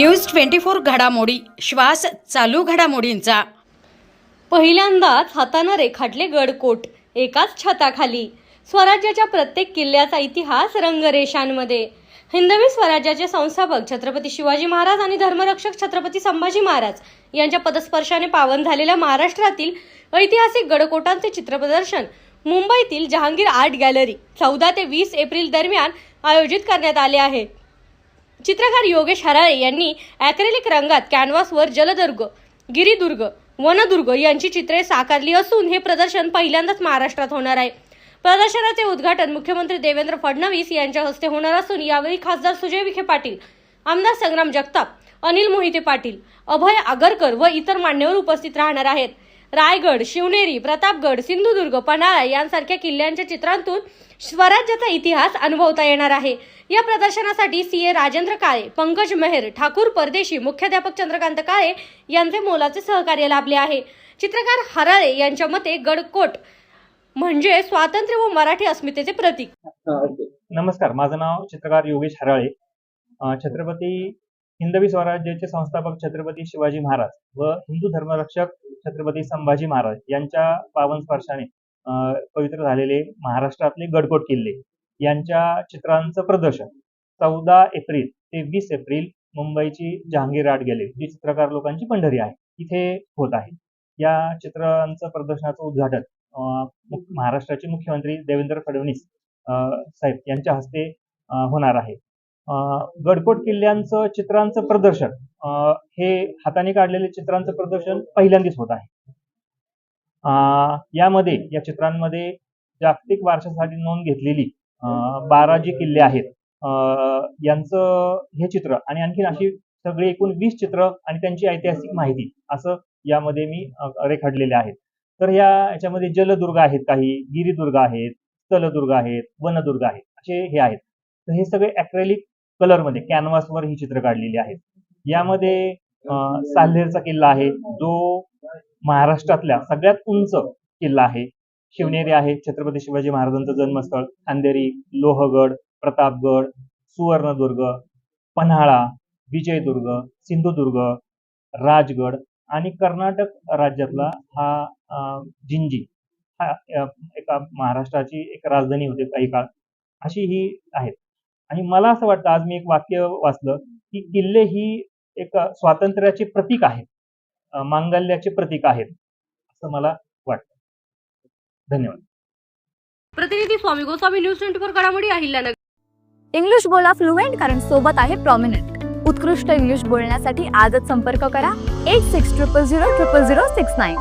News twenty four घडामोडी. श्वास चालू घडामोडींचा. पहिल्यांदाच हातानं रेखाटले गडकोट एकाच छताखाली. स्वराज्याच्या प्रत्येक किल्ल्याचा इतिहास रंगरेषांमध्ये. हिंदवी स्वराज्याचे संस्थापक छत्रपती शिवाजी महाराज आणि धर्मरक्षक छत्रपती संभाजी महाराज यांच्या पदस्पर्शाने पावन झालेल्या महाराष्ट्रातील ऐतिहासिक गडकोटांचे चित्रप्रदर्शन मुंबईतील जहांगीर आर्ट गॅलरी चौदा ते वीस एप्रिल दरम्यान आयोजित करण्यात आले आहे. चित्रकार योगेश हराळे यांनी ॲक्रेलिक रंगात कॅनव्हासवर जलदुर्ग गिरिदुर्ग वनदुर्ग यांची चित्रे साकारली असून हे प्रदर्शन पहिल्यांदाच महाराष्ट्रात होणार आहे. प्रदर्शनाचे उद्घाटन मुख्यमंत्री देवेंद्र फडणवीस यांच्या हस्ते होणार असून यावेळी खासदार सुजय विखे पाटील आमदार संग्राम जगताप अनिल मोहिते पाटील अभय आगरकर व इतर मान्यवर उपस्थित राहणार आहेत. रायगड शिवनेरी प्रतापगड सिंधुदुर्ग पन्हाळा यांसारख्या किल्ल्यांच्या चित्रांतून स्वराज्याचा इतिहास अनुभवता येणार आहे. या प्रदर्शनासाठी सी. ए. राजेंद्र काळे पंकज मेहर ठाकूर परदेशी मुख्याध्यापक चंद्रकांत काळे यांचे मोलाचे सहकार्य लाभले आहे. चित्रकार हराळे यांच्या मते गडकोट म्हणजे स्वातंत्र्य व मराठी अस्मितेचे प्रतीक. नमस्कार माझं नाव चित्रकार योगेश हराळे. छत्रपती हिंदवी स्वराज्याचे संस्थापक छत्रपती शिवाजी महाराज व हिंदू धर्मरक्षक छत्रपती संभाजी महाराज यांच्या पावन स्पर्शाने पवित्र झालेले महाराष्ट्रातले गडकोट किल्ले यांच्या चित्रांचं प्रदर्शन. चौदा एप्रिल ते वीस एप्रिल मुंबईची जहांगीर आर्ट गॅलरी जी चित्रकार लोकांची पंढरी आहे. इथे होत आहे. या चित्रांचं प्रदर्शनाचं उद्घाटन महाराष्ट्राचे मुख्यमंत्री देवेंद्र फडणवीस साहेब यांच्या हस्ते होणार आहे. गडकोट किल्ल्यांचं चित्रांचं प्रदर्शन अं, हे हाताने काढलेले चित्रांचं प्रदर्शन पहिल्यांदाच होत आहे. अं, यामध्ये या चित्रांमध्ये जागतिक वारशासाठी नोंद घेतलेली बारा जी किल्ले आहेत. अं, यांचं हे चित्र आणि आणखीन अशी सगळी एकूण वीस चित्र आणि त्यांची ऐतिहासिक माहिती असं यामध्ये मी रेखाटलेले आहेत. तर या याच्यामध्ये जलदुर्ग आहेत काही गिरिदुर्ग आहेत स्थलदुर्ग आहेत वनदुर्ग आहेत असे हे आहेत. तर हे सगळे अॅक्रेलिक कलरमध्ये कॅनव्हासवर ही चित्र काढलेली आहेत. यामध्ये साल्हेरचा किल्ला आहे. जो महाराष्ट्रातल्या सगळ्यात उंच किल्ला आहे. शिवनेरी आहे. छत्रपती शिवाजी महाराजांचं जन्मस्थळ. खांदेरी लोहगड प्रतापगड सुवर्णदुर्ग पन्हाळा विजयदुर्ग सिंधुदुर्ग राजगड आणि कर्नाटक राज्यातला हा जिंजी. हा एका महाराष्ट्राची एक राजधानी होती काही काळ. अशी ही आहेत. आणि मला असं वाटतं आज मी एक वाक्य वाचलं की किल्ले ही एक स्वातंत्र्याचे प्रतीक आहेत. मांगल्याचे प्रतीक आहेत असं मला वाटतं. धन्यवाद. प्रतिनिधी Swami Goswami news twenty four घडामोडी अहिल्यानगर इंग्लिश बोला फ्लुएंट कारण सोबत आहे प्रॉमिनंट उत्कृष्ट इंग्लिश बोलण्यासाठी आजच संपर्क करा. Eight six triple zero triple zero six nine